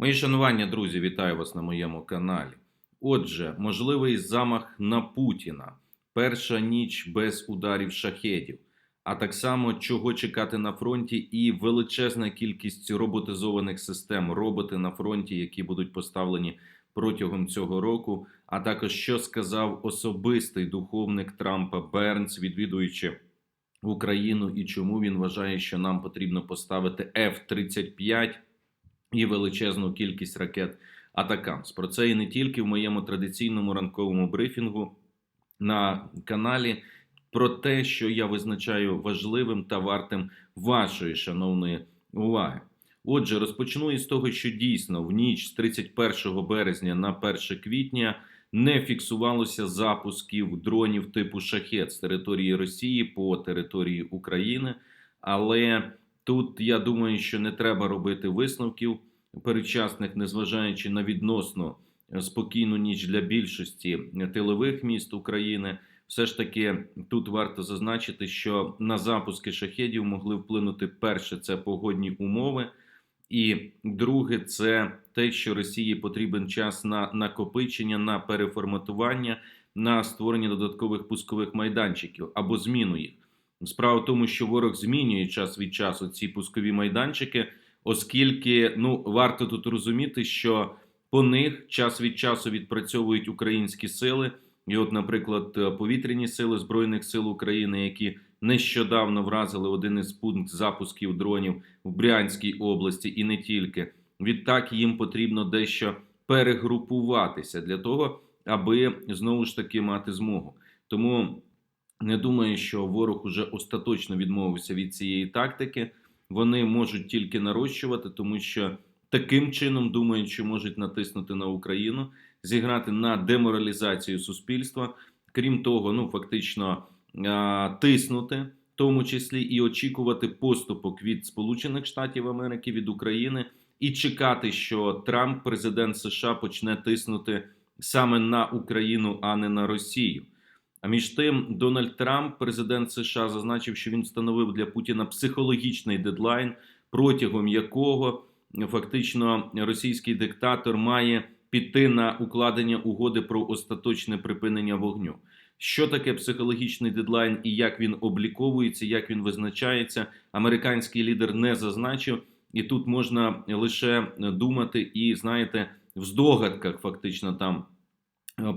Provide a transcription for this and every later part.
Мої шанування, друзі, вітаю вас на моєму каналі. Отже, можливий замах на Путіна, перша ніч без ударів шахедів, а так само чого чекати на фронті, і величезна кількість роботизованих систем, роботи на фронті, які будуть поставлені протягом цього року. А також що сказав особистий духовник Трампа Бернс, відвідуючи Україну, і чому він вважає, що нам потрібно поставити F-35 і величезну кількість ракет Атакамс. Про це і не тільки в моєму традиційному ранковому брифінгу на каналі. Про те, що я визначаю важливим та вартим вашої шановної уваги. Отже, розпочну із того, що дійсно в ніч з 31 березня на 1 квітня не фіксувалося запусків дронів типу шахет з території Росії по території України. Але тут я думаю, що не треба робити висновків передчасних, незважаючи на відносно спокійну ніч для більшості тилових міст України. Все ж таки тут варто зазначити, що на запуски шахедів могли вплинути перше це погодні умови, і друге, це те, що Росії потрібен час на накопичення, на переформатування, на створення додаткових пускових майданчиків або зміну їх. Справа в тому, що ворог змінює час від часу ці пускові майданчики, оскільки ну варто тут розуміти, що по них час від часу відпрацьовують українські сили. І, от, наприклад, повітряні сили Збройних сил України, які нещодавно вразили один із пунктів запусків дронів в Брянській області, і не тільки відтак їм потрібно дещо перегрупуватися для того, аби знову ж таки мати змогу. Тому не думаю, що ворог уже остаточно відмовився від цієї тактики. Вони можуть тільки нарощувати, тому що таким чином думають, що можуть натиснути на Україну зіграти на деморалізацію суспільства. Крім того, ну фактично тиснути, в тому числі і очікувати поступок від Сполучених Штатів Америки від України, і чекати, що Трамп, президент США, почне тиснути саме на Україну, а не на Росію. А між тим, Дональд Трамп, президент США, зазначив, що він встановив для Путіна психологічний дедлайн, протягом якого фактично російський диктатор має піти на укладення угоди про остаточне припинення вогню. Що таке психологічний дедлайн і як він обліковується, як він визначається, американський лідер не зазначив, і тут можна лише думати і знаєте, в здогадках фактично там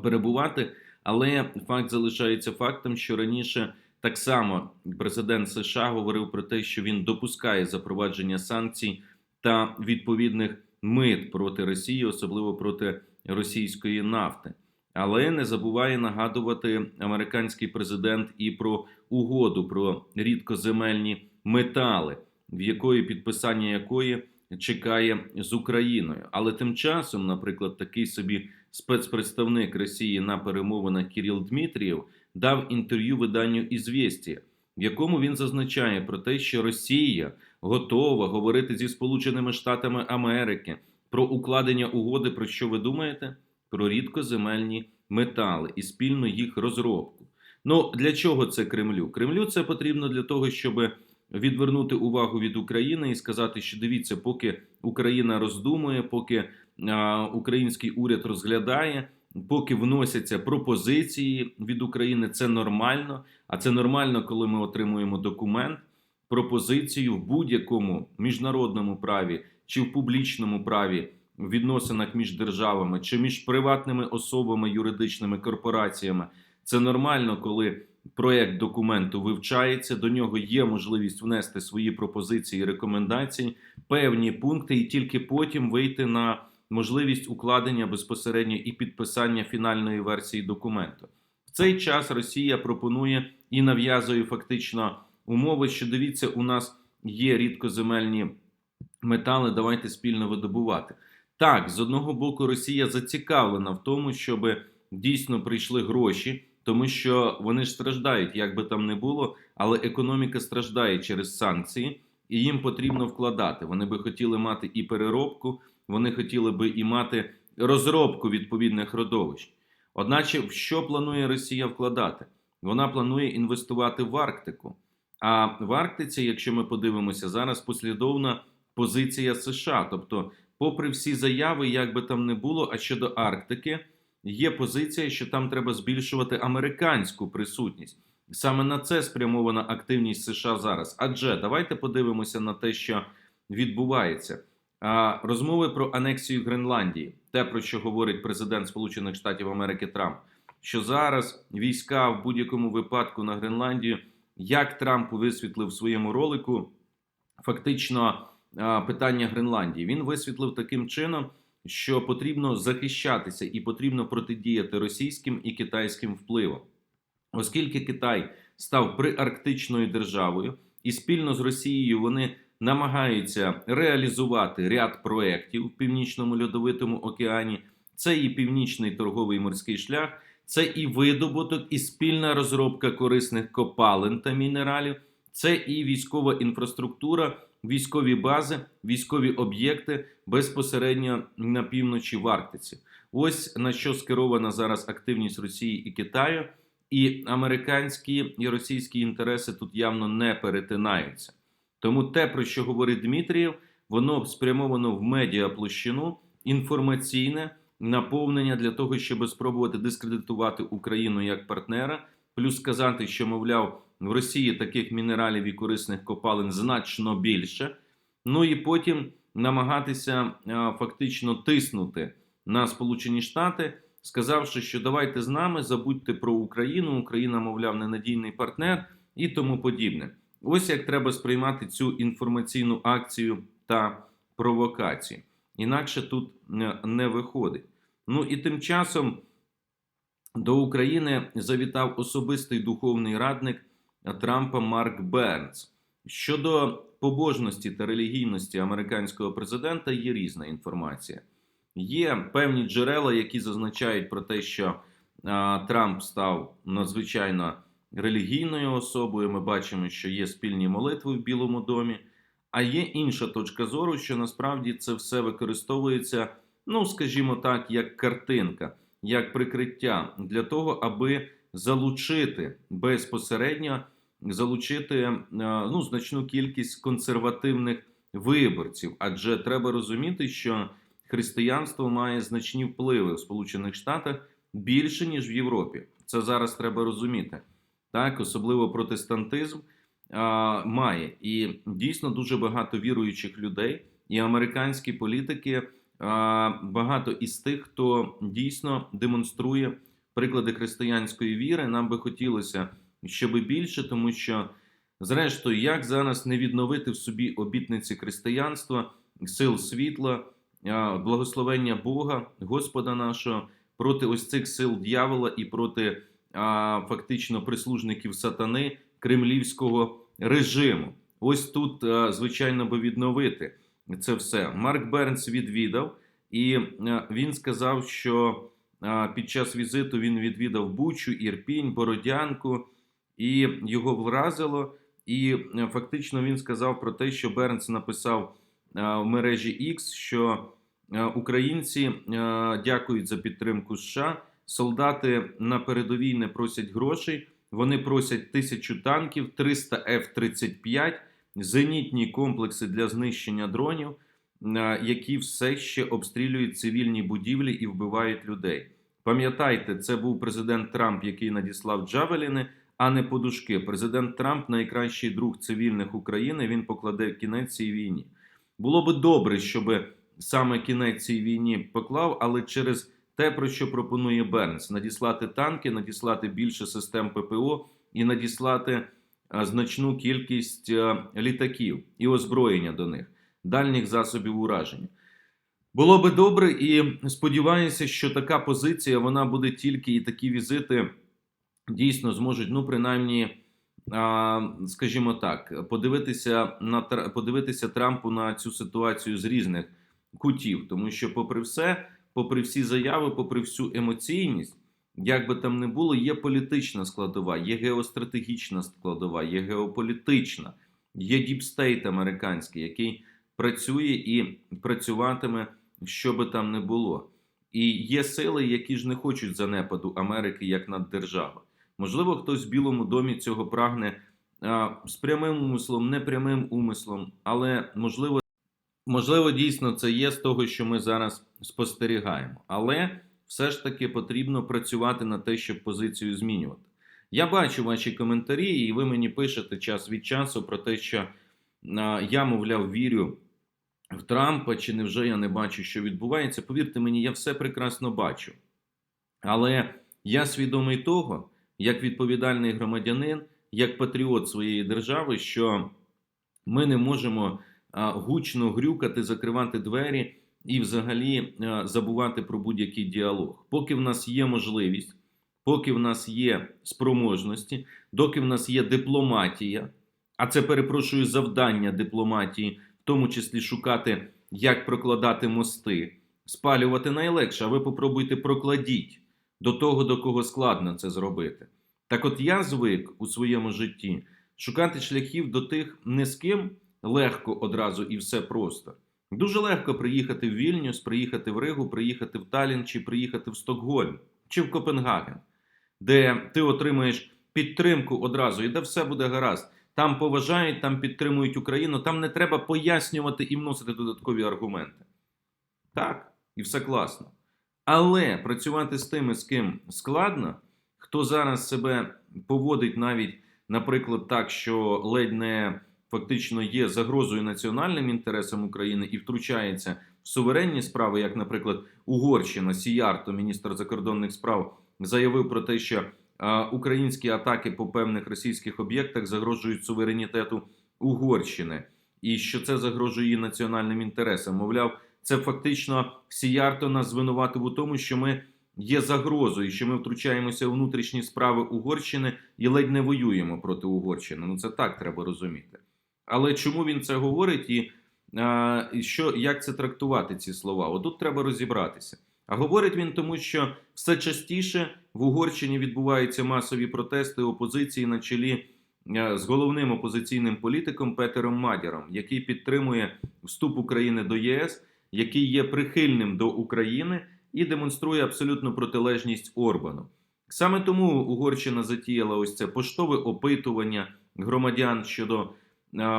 перебувати. Але факт залишається фактом, що раніше так само президент США говорив про те, що він допускає запровадження санкцій та відповідних мит проти Росії, особливо проти російської нафти. Але не забуває нагадувати американський президент і про угоду про рідкоземельні метали, в якої підписання якої чекає з Україною. Але тим часом, наприклад, такий собі спецпредставник Росії на перемовинах Кіріл Дмитрієв дав інтерв'ю виданню «Ізвєстія», в якому він зазначає про те, що Росія готова говорити зі Сполученими Штатами Америки про укладення угоди. Про що ви думаєте? Про рідкоземельні метали і спільну їх розробку. Ну для чого це Кремлю? Кремлю це потрібно для того, щоб відвернути увагу від України і сказати, що дивіться, поки Україна роздумує, поки український уряд розглядає. Поки вносяться пропозиції від України, це нормально. А це нормально, коли ми отримуємо документ, пропозицію в будь-якому міжнародному праві чи в публічному праві в відносинах між державами чи між приватними особами, юридичними корпораціями. Це нормально, коли проект документу вивчається. До нього є можливість внести свої пропозиції, рекомендації, певні пункти, і тільки потім вийти на можливість укладення безпосередньо і підписання фінальної версії документу. В цей час Росія пропонує і нав'язує фактично умови, що дивіться, у нас є рідкоземельні метали. Давайте спільно видобувати. Так, з одного боку, Росія зацікавлена в тому, щоб дійсно прийшли гроші, тому що вони ж страждають, як би там не було, але економіка страждає через санкції, і їм потрібно вкладати. Вони би хотіли мати і переробку, вони хотіли би і мати розробку відповідних родовищ. Одначе, в що планує Росія вкладати? Вона планує інвестувати в Арктику. А в Арктиці, якщо ми подивимося зараз, послідовна позиція США, тобто попри всі заяви, як би там не було, а щодо Арктики, є позиція, що там треба збільшувати американську присутність. Саме на це спрямована активність США зараз. Адже давайте подивимося на те, що відбувається. Розмови про анексію Гренландії, те про що говорить президент Сполучених Штатів Америки Трамп, що зараз війська в будь-якому випадку на Гренландію, як Трамп висвітлив в своєму ролику, фактично питання Гренландії. Він висвітлив таким чином, що потрібно захищатися і потрібно протидіяти російським і китайським впливам, оскільки Китай став приарктичною державою, і спільно з Росією вони намагаються реалізувати ряд проєктів в північному льодовитому океані. Це і північний торговий морський шлях, це і видобуток, і спільна розробка корисних копалин та мінералів, це і військова інфраструктура, військові бази, військові об'єкти безпосередньо на півночі в Арктиці. Ось на що скерована зараз активність Росії і Китаю, і американські і російські інтереси тут явно не перетинаються. Тому те, про що говорить Дмитрієв, воно спрямовано в медіаплощину інформаційне наповнення для того, щоб спробувати дискредитувати Україну як партнера, плюс сказати, що мовляв в Росії таких мінералів і корисних копалин значно більше. Ну і потім намагатися а, фактично тиснути на Сполучені Штати, сказавши, що давайте з нами забудьте про Україну. Україна, мовляв, ненадійний партнер і тому подібне. Ось як треба сприймати цю інформаційну акцію та провокацію. Інакше тут не, не виходить. Ну і тим часом до України завітав особистий духовний радник Трампа Марк Бернс. Щодо побожності та релігійності американського президента є різна інформація. Є певні джерела, які зазначають про те, що а, Трамп став надзвичайно релігійною особою. Ми бачимо, що є спільні молитви в Білому домі. А є інша точка зору, що насправді це все використовується, ну скажімо так, як картинка, як прикриття для того, аби залучити безпосередньо залучити е, ну, значну кількість консервативних виборців. Адже треба розуміти, що християнство має значні впливи в Сполучених Штатах більше ніж в Європі. Це зараз треба розуміти. Так, особливо протестантизм а, має і дійсно дуже багато віруючих людей, і американські політики. а, Багато із тих, хто дійсно демонструє приклади християнської віри. Нам би хотілося, щоб більше, тому що, зрештою, як зараз не відновити в собі обітниці християнства, сил світла, а, благословення Бога, Господа нашого проти ось цих сил дьявола і проти а, фактично прислужників сатани кремлівського режиму. Ось тут, звичайно, би відновити це все. Марк Бернс відвідав, і він сказав, що під час візиту він відвідав Бучу, Ірпінь, Бородянку, і його вразило. І фактично він сказав про те, що Бернс написав в мережі X, що українці дякують за підтримку США. Солдати на передовій не просять грошей. Вони просять тисячу танків, 300 F-35, зенітні комплекси для знищення дронів, які все ще обстрілюють цивільні будівлі і вбивають людей. Пам'ятайте, це був президент Трамп, який надіслав Джавеліни, а не подушки. Президент Трамп найкращий друг цивільних України. Він покладе кінець цій війні. Було би добре, щоб саме кінець цій війні поклав, але через те, про що пропонує Бернс: надіслати танки, надіслати більше систем ППО і надіслати значну кількість літаків і озброєння до них, дальніх засобів ураження. Було би добре, і сподіваюся, що така позиція вона буде тільки і такі візити дійсно зможуть, ну принаймні, скажімо так, подивитися на подивитися Трампу на цю ситуацію з різних кутів, тому що, попри все попри всі заяви, попри всю емоційність, як би там не було, є політична складова, є геостратегічна складова, є геополітична, є діпстейт американський, який працює і працюватиме, що би там не було. І є сили, які ж не хочуть занепаду Америки як наддержави. Можливо, хтось в Білому домі цього прагне а, з прямим умислом, непрямим умислом, але можливо. Можливо, дійсно це є з того, що ми зараз спостерігаємо, але все ж таки потрібно працювати на те, щоб позицію змінювати. Я бачу ваші коментарі, і ви мені пишете час від часу про те, що я, мовляв, вірю в Трампа, чи невже я не бачу, що відбувається. Повірте мені, я все прекрасно бачу. Але я свідомий того, як відповідальний громадянин, як патріот своєї держави, що ми не можемо гучно грюкати, закривати двері і взагалі забувати про будь-який діалог. Поки в нас є можливість, поки в нас є спроможності, доки в нас є дипломатія, а це перепрошую завдання дипломатії, в тому числі шукати, як прокладати мости, спалювати найлегше. А ви попробуйте прокладіть до того, до кого складно це зробити. Так, от я звик у своєму житті шукати шляхів до тих не з ким легко одразу і все просто. Дуже легко приїхати в Вільнюс, приїхати в Ригу, приїхати в Талін чи приїхати в Стокгольм чи в Копенгаген, де ти отримаєш підтримку одразу і де все буде гаразд. Там поважають, там підтримують Україну, там не треба пояснювати і вносити додаткові аргументи. Так, і все класно. Але працювати з тими, з ким складно, хто зараз себе поводить навіть, наприклад, так, що ледь не фактично є загрозою національним інтересам України і втручається в суверенні справи, як, наприклад, Угорщина, Сіярто, міністр закордонних справ, заявив про те, що українські атаки по певних російських об'єктах загрожують суверенітету Угорщини, і що це загрожує її національним інтересам. Мовляв, це фактично Сіярто нас звинуватив у тому, що ми є загрозою, що ми втручаємося у внутрішні справи Угорщини і ледь не воюємо проти Угорщини. Ну це так треба розуміти. Але чому він це говорить і, що, як це трактувати ці слова? Отут треба розібратися. А говорить він тому, що все частіше в Угорщині відбуваються масові протести опозиції на чолі а, з головним опозиційним політиком Петером Мадяром, який підтримує вступ України до ЄС, який є прихильним до України і демонструє абсолютну протилежність Орбану. Саме тому Угорщина затіяла ось це поштове опитування громадян щодо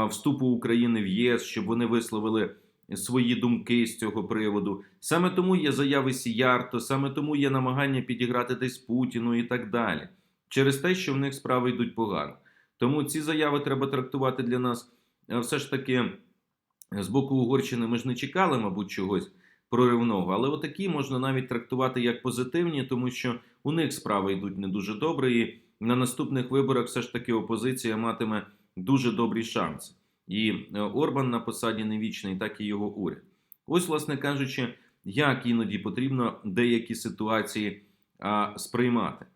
вступу України в ЄС, щоб вони висловили свої думки з цього приводу. Саме тому є заяви Сіярто, саме тому є намагання підіграти десь Путіну і так далі. Через те, що в них справи йдуть погано. Тому ці заяви треба трактувати для нас все ж таки з боку Угорщини. Ми ж не чекали, мабуть, чогось проривного, але отакі можна навіть трактувати як позитивні, тому що у них справи йдуть не дуже добре, і на наступних виборах все ж таки опозиція матиме дуже добрі шанси. І е, Орбан на посаді не вічний, так і його уряд. Ось, власне кажучи, як іноді потрібно деякі ситуації а, сприймати.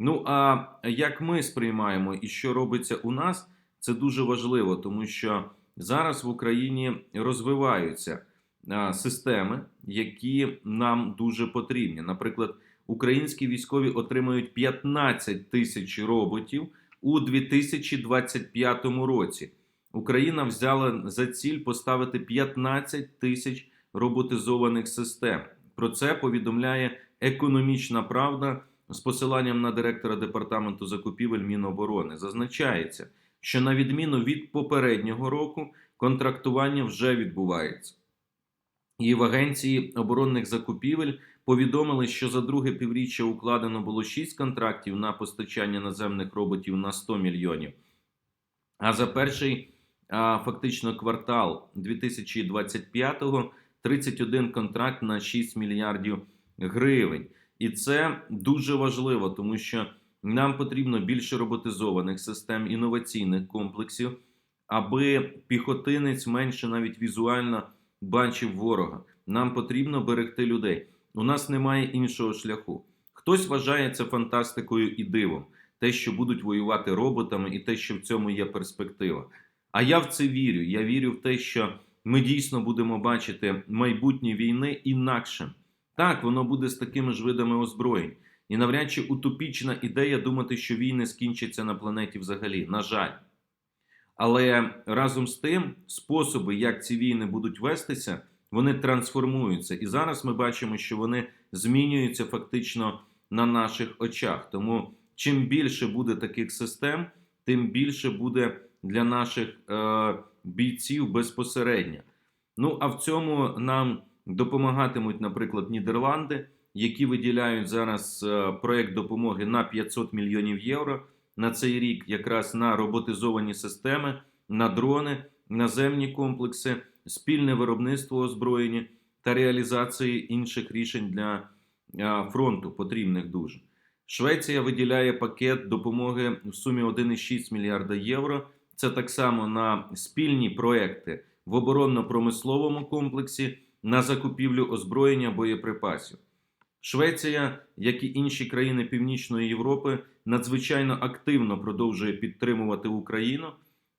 Ну а як ми сприймаємо і що робиться у нас, це дуже важливо, тому що зараз в Україні розвиваються а, системи, які нам дуже потрібні. Наприклад, українські військові отримають 15 тисяч роботів у 2025 році. Україна взяла за ціль поставити 15 тисяч роботизованих систем. Про це повідомляє економічна правда з посиланням на директора департаменту закупівель Міноборони. Зазначається, що на відміну від попереднього року контрактування вже відбувається. І в агенції оборонних закупівель повідомили, що за друге півріччя укладено було 6 контрактів на постачання наземних роботів на 100 мільйонів. А за перший фактично квартал 2025-го 31 контракт на 6 мільярдів гривень. І це дуже важливо, тому що нам потрібно більше роботизованих систем, інноваційних комплексів, аби піхотинець менше навіть візуально бачив ворога. Нам потрібно берегти людей. У нас немає іншого шляху. Хтось вважає це фантастикою і дивом, те, що будуть воювати роботами, і те, що в цьому є перспектива. А я в це вірю. Я вірю в те, що ми дійсно будемо бачити майбутнє війни інакшим. Так, воно буде з такими ж видами озброєнь. І навряд чи утопічна ідея думати, що війни скінчаться на планеті взагалі. На жаль. Але разом з тим, способи, як ці війни будуть вестися, вони трансформуються. І зараз ми бачимо, що вони змінюються фактично на наших очах. Тому чим більше буде таких систем, тим більше буде для наших е, бійців безпосередньо. Ну а в цьому нам допомагатимуть, наприклад, Нідерланди, які виділяють зараз е, проект допомоги на 500 мільйонів євро на цей рік, якраз на роботизовані системи, на дрони, наземні комплекси, спільне виробництво озброєння та реалізації інших рішень для фронту, потрібних дуже. Швеція виділяє пакет допомоги в сумі 1,6 мільярда євро. Це так само на спільні проекти в оборонно-промисловому комплексі на закупівлю озброєння боєприпасів. Швеція, як і інші країни Північної Європи, надзвичайно активно продовжує підтримувати Україну.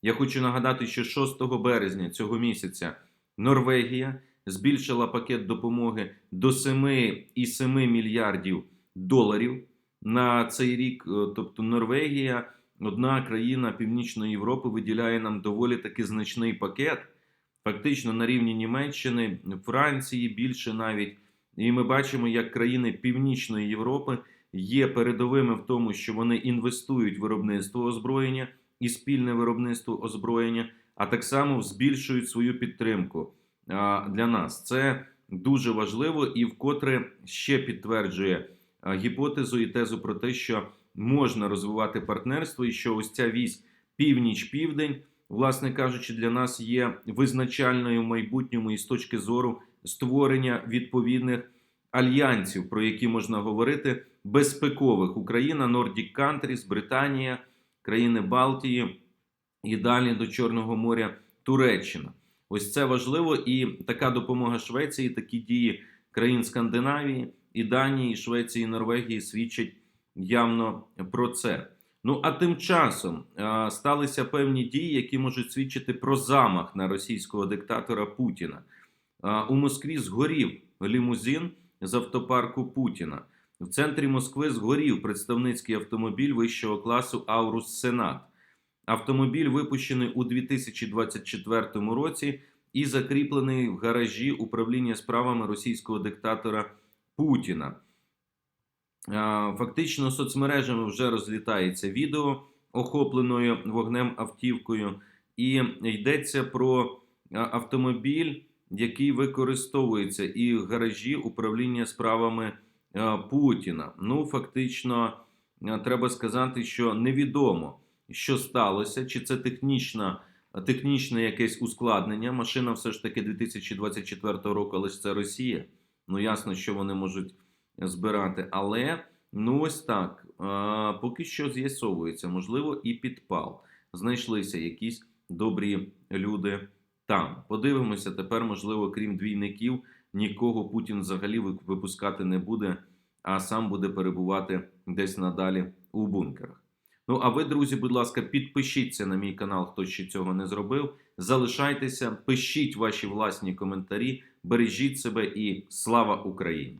Я хочу нагадати, що 6 березня цього місяця Норвегія збільшила пакет допомоги до 7,7 мільярдів доларів на цей рік. Е, Тобто Норвегія, одна країна Північної Європи, виділяє нам доволі таки значний пакет, фактично на рівні Німеччини, Франції більше навіть. І ми бачимо, як країни Північної Європи є передовими в тому, що вони інвестують в виробництво озброєння і спільне виробництво озброєння, а так само збільшують свою підтримку для нас. Це дуже важливо і вкотре ще підтверджує гіпотезу і тезу про те, що можна розвивати партнерство, і що ось ця вісь північ-південь, власне кажучи, для нас є визначальною в майбутньому і з точки зору створення відповідних альянсів, про які можна говорити, безпекових Україна, Nordic Countries, Британія, країни Балтії і далі до Чорного моря Туреччина. Ось це важливо, і така допомога Швеції, такі дії країн Скандинавії, і Данії, і Швеції, і Норвегії свідчать явно про це. Ну а тим часом сталися певні дії, які можуть свідчити про замах на російського диктатора Путіна. У Москві згорів лімузин з автопарку Путіна. В центрі Москви згорів представницький автомобіль вищого класу Аурус Сенат. Автомобіль випущений у 2024 році і закріплений в гаражі управління справами російського диктатора Путіна. Фактично, соцмережами вже розлітається відео охопленою вогнем автівкою, і йдеться про автомобіль, який використовується і в гаражі управління справами Путіна. Ну, фактично, треба сказати, що невідомо, що сталося, чи це технічна. Технічне якесь ускладнення. Машина все ж таки 2024 року, але ж це Росія. Ну ясно, що вони можуть збирати. Але ну ось так. А, поки що з'ясовується, можливо, і підпал. Знайшлися якісь добрі люди там. Подивимося, тепер, можливо, крім двійників, нікого Путін взагалі випускати не буде, а сам буде перебувати десь надалі у бункерах. Ну, а ви, друзі, будь ласка, підпишіться на мій канал, хто ще цього не зробив. Залишайтеся, пишіть ваші власні коментарі, бережіть себе і слава Україні!